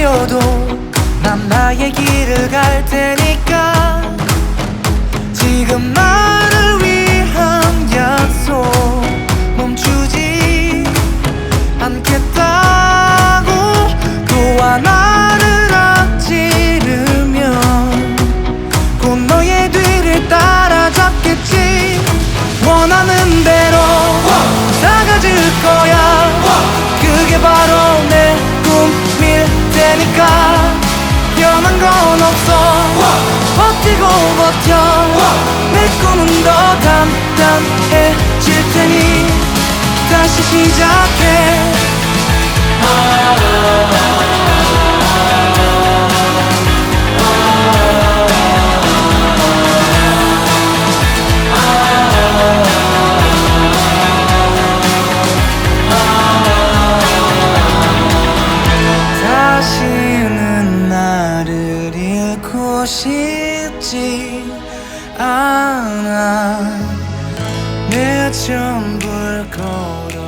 뛰어도 난 나의 길을 갈 테니까. 지금 나를 위한 약속 멈추지 않겠다 변한 건 없어. 버티고 버텨. 내 꿈은 더 단단해질 테니 다시 시작해 싶지 않아. 내 전부일 거야